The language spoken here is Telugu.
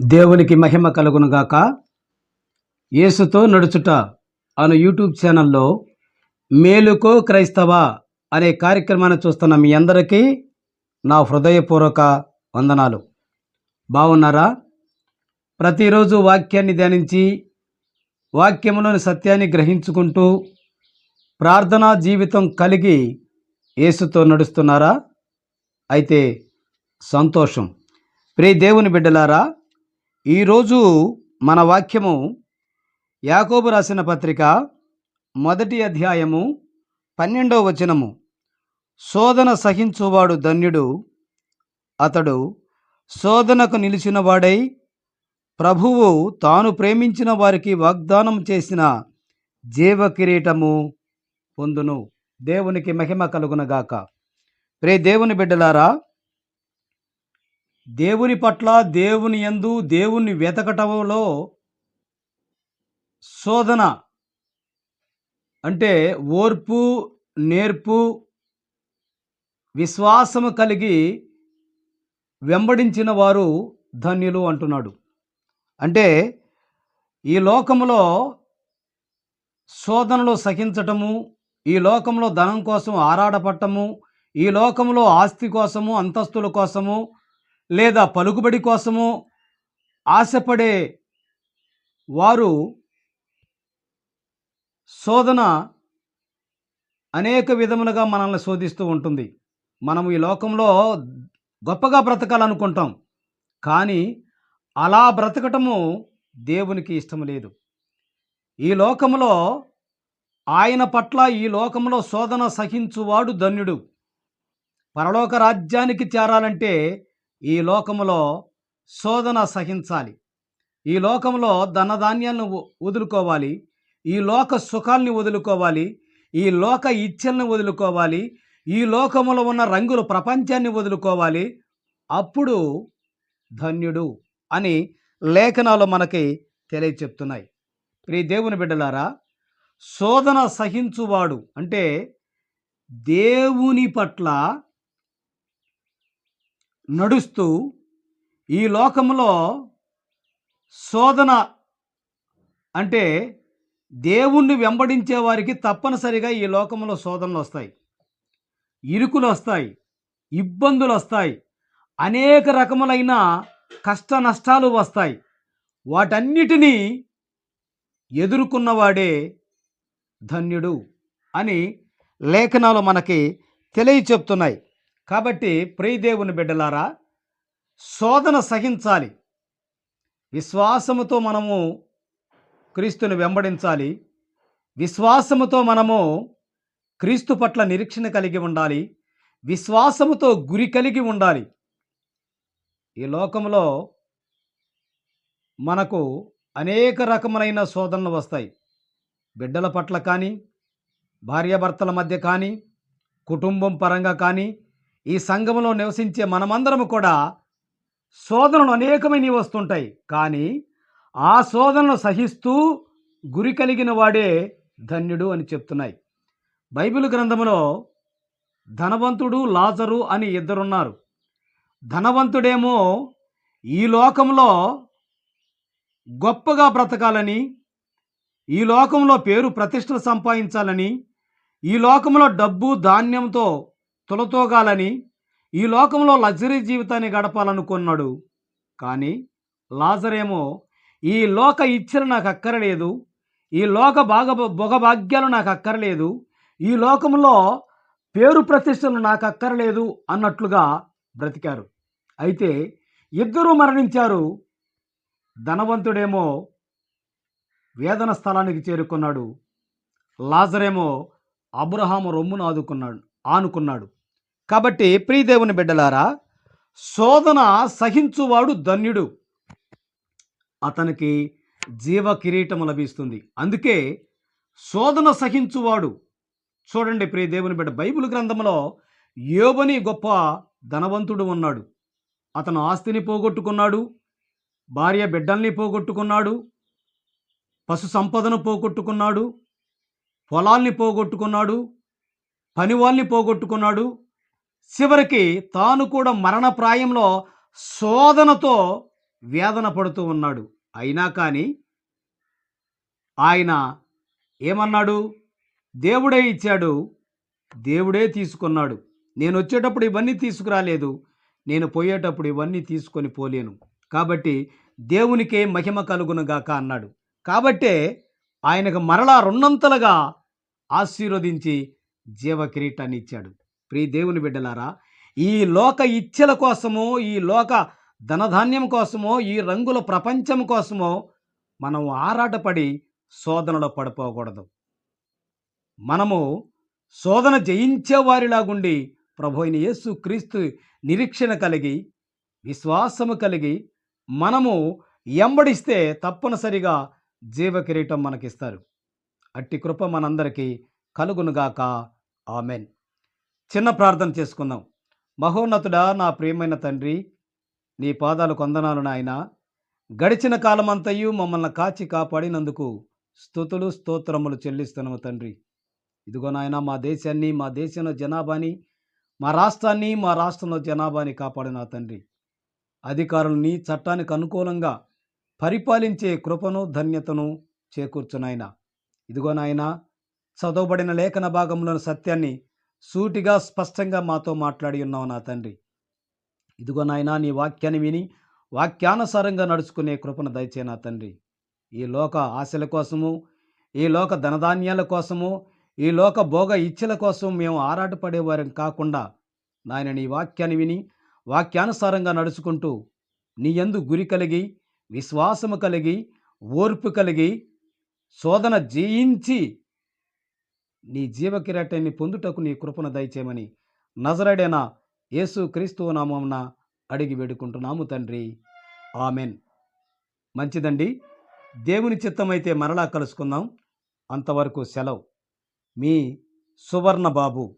దేవునికి మహిమ కలుగునుగాక. యేసుతో నడుచుట అను యూట్యూబ్ ఛానల్లో మేలుకో క్రైస్తవ అనే కార్యక్రమాన్ని చూస్తున్న మీ అందరికీ నా హృదయపూర్వక వందనాలు. బాగున్నారా ప్రతిరోజు వాక్యాన్ని ధ్యానించి వాక్యములోని సత్యాన్ని గ్రహించుకుంటూ ప్రార్థనా జీవితం కలిగి యేసుతో నడుస్తున్నారా? అయితే సంతోషం. ప్రియ దేవుని బిడ్డలారా ఈరోజు మన వాక్యము యాకోబు రాసిన పత్రిక మొదటి అధ్యాయము పన్నెండవ వచనము. శోధన సహించువాడు ధన్యుడు అతడు శోధనకు నిలిచినవాడై ప్రభువు తాను ప్రేమించిన వారికి వాగ్దానం చేసిన జీవ కిరీటము పొందును. దేవునికి మహిమ కలుగునగాక. ప్రే దేవుని బిడ్డలారా దేవుని పట్ల దేవుని యందు దేవుణ్ణి వెతకటంలో శోధన అంటే ఓర్పు నేర్పు విశ్వాసము కలిగి వెంబడించిన వారు ధన్యులు అంటున్నాడు. అంటే ఈ లోకంలో శోధనలు సహించటము ఈ లోకంలో ధనం కోసం ఆరాడపట్టము ఈ లోకంలో ఆస్తి కోసము అంతస్తుల కోసము లేదా పలుకుబడి కోసము ఆశపడే వారు శోధన అనేక విధములుగా మనల్ని శోధిస్తూ ఉంటుంది. మనం ఈ లోకంలో గొప్పగా బ్రతకాలనుకుంటాం. కానీ అలా బ్రతకటము దేవునికి ఇష్టం లేదు. ఈ లోకంలో ఆయన పట్ల ఈ లోకంలో శోధన సహించువాడు ధన్యుడు. పరలోక రాజ్యానికి చేరాలంటే ఈ లోకములో శోధన సహించాలి. ఈ లోకంలో ధనధాన్యాలను వదులుకోవాలి. ఈ లోక సుఖాల్ని వదులుకోవాలి. ఈ లోక ఇచ్చల్ని వదులుకోవాలి. ఈ లోకములో ఉన్న రంగుల ప్రపంచాన్ని వదులుకోవాలి. అప్పుడు ధన్యుడు అని లేఖనాలు మనకి తెలియచెప్తున్నాయి. ప్రియ దేవుని బిడ్డలారా శోధన సహించువాడు అంటే దేవుని పట్ల నడుస్తూ ఈ లోకంలో శోధన అంటే దేవుణ్ణి వెంబడించే వారికి తప్పనిసరిగా ఈ లోకంలో శోధనలు వస్తాయి. ఇరుకులు వస్తాయి ఇబ్బందులు వస్తాయి అనేక రకములైన కష్ట నష్టాలు వస్తాయి. వాటన్నిటినీ ఎదుర్కొన్నవాడే ధన్యుడు అని లేఖనాలు మనకి తెలియచెప్తున్నాయి. కాబట్టి ప్రియదేవుని బిడ్డలారా శోధన సహించాలి. విశ్వాసముతో మనము క్రీస్తుని వెంబడించాలి. విశ్వాసముతో మనము క్రీస్తు పట్ల నిరీక్షణ కలిగి ఉండాలి. విశ్వాసముతో గురి కలిగి ఉండాలి. ఈ లోకంలో మనకు అనేక రకములైన శోధనలు వస్తాయి. బిడ్డల పట్ల కానీ భార్యాభర్తల మధ్య కానీ కుటుంబం పరంగా కానీ ఈ సంఘంలో నివసించే మనమందరము కూడా శోధనలు అనేకమైన వస్తుంటాయి. కానీ ఆ శోధనను సహిస్తూ గురి కలిగిన వాడే ధన్యుడు అని చెప్తున్నాయి. బైబిల్ గ్రంథములో ధనవంతుడు లాజరు అని ఇద్దరున్నారు. ధనవంతుడేమో ఈ లోకంలో గొప్పగా బ్రతకాలని ఈ లోకంలో పేరు ప్రతిష్టలు సంపాదించాలని ఈ లోకంలో డబ్బు ధాన్యంతో తులతోగాలని ఈ లోకంలో లగ్జరీ జీవితాన్ని గడపాలనుకున్నాడు. కానీ లాజరేమో ఈ లోక ఇచ్చలు నాకు అక్కరలేదు. ఈ లోక భాగ భోగభాగ్యాలు నాకు అక్కరలేదు. ఈ లోకంలో పేరు ప్రతిష్టలు నాకు అక్కరలేదు అన్నట్లుగా బ్రతికారు. అయితే ఇద్దరూ మరణించారు. ధనవంతుడేమో వేదన స్థలానికి చేరుకున్నాడు. లాజరేమో అబ్రహాము రొమ్మును ఆదుకున్నాడు ఆనుకున్నాడు. కాబట్టి ప్రియదేవుని బిడ్డలారా శోధన సహించువాడు ధన్యుడు. అతనికి జీవ కిరీటము లభిస్తుంది. అందుకే శోధన సహించువాడు. చూడండి ప్రియ దేవుని బిడ్డ బైబిల్ గ్రంథంలో యోబని గొప్ప ధనవంతుడు ఉన్నాడు. అతను ఆస్తిని పోగొట్టుకున్నాడు భార్య బిడ్డల్ని పోగొట్టుకున్నాడు పశు సంపదను పోగొట్టుకున్నాడు పొలాల్ని పోగొట్టుకున్నాడు పనివాళ్ళని చివరికి తాను కూడా మరణప్రాయంలో శోధనతో వేదన పడుతూ ఉన్నాడు. అయినా కానీ ఆయన ఏమన్నాడు? దేవుడే ఇచ్చాడు. దేవుడే తీసుకున్నాడు. నేను వచ్చేటప్పుడు ఇవన్నీ తీసుకురాలేదు. నేను పోయేటప్పుడు ఇవన్నీ తీసుకొని పోలేను. కాబట్టి దేవునికే మహిమ కలుగునుగాక అన్నాడు. కాబట్టే ఆయనకు మరలా రెండంతలుగా ఆశీర్వదించి జీవ కిరీటాన్ని ఇచ్చాడు. ప్రియ దేవుని బిడ్డలారా ఈ లోక ఇచ్చల కోసమో ఈ లోక ధనధాన్యం కోసమో ఈ రంగుల ప్రపంచం కోసమో మనం ఆరాటపడి శోధనలో పడిపోకూడదు. మనము శోధన జయించేవారిలాగుండి ప్రభు అయిన యేసు క్రీస్తు నిరీక్షణ కలిగి విశ్వాసము కలిగి మనము ఎంబడిస్తే తప్పనిసరిగా జీవ కిరీటం మనకిస్తారు. అట్టి కృప మనందరికీ కలుగునుగాక. ఆమెన్. చిన్న ప్రార్థన చేసుకుందాం. మహోన్నతుడా నా ప్రియమైన తండ్రి నీ పాదాలు కొందనాలు నాయన. గడిచిన కాలమంతయు మమ్మల్ని కాచి కాపాడినందుకు స్తుతులు స్తోత్రములు చెల్లిస్తున్నాము తండ్రి. ఇదిగో నాయన మా దేశాన్ని మా దేశంలో జనాభాని మా రాష్ట్రాన్ని మా రాష్ట్రంలో జనాభాని కాపాడిన తండ్రి. అధికారులని చట్టానికి అనుకూలంగా పరిపాలించే కృపను ధన్యతను చేకూర్చునాయన ఇదిగో నాయన చదవబడిన లేఖన భాగంలోని సత్యాన్ని సూటిగా స్పష్టంగా మాతో మాట్లాడి ఉన్నావు నా తండ్రి. ఇదిగో నాయనా నీ వాక్యాన్ని విని వాక్యానుసారంగా నడుచుకునే కృపను దయచే నా తండ్రి. ఈ లోక ఆశల కోసము ఈ లోక ధనధాన్యాల కోసము ఈ లోక భోగ ఇచ్చల కోసం మేము ఆరాటపడేవారం కాకుండా నాయన నీ వాక్యాన్ని విని వాక్యానుసారంగా నడుచుకుంటూ నీ యందు గురి కలిగి విశ్వాసము కలిగి ఓర్పు కలిగి శోధన జయించి నీ జీవ కిరాటాన్ని పొందుటకు నీ కృపను దయచేయమని నజరడైన యేసు క్రీస్తు నామమున అడిగి వేడుకుంటున్నాము తండ్రి. ఆమెన్. మంచిదండి. దేవుని చిత్తమైతే మరలా కలుసుకుందాం. అంతవరకు సెలవు. మీ సువర్ణ బాబు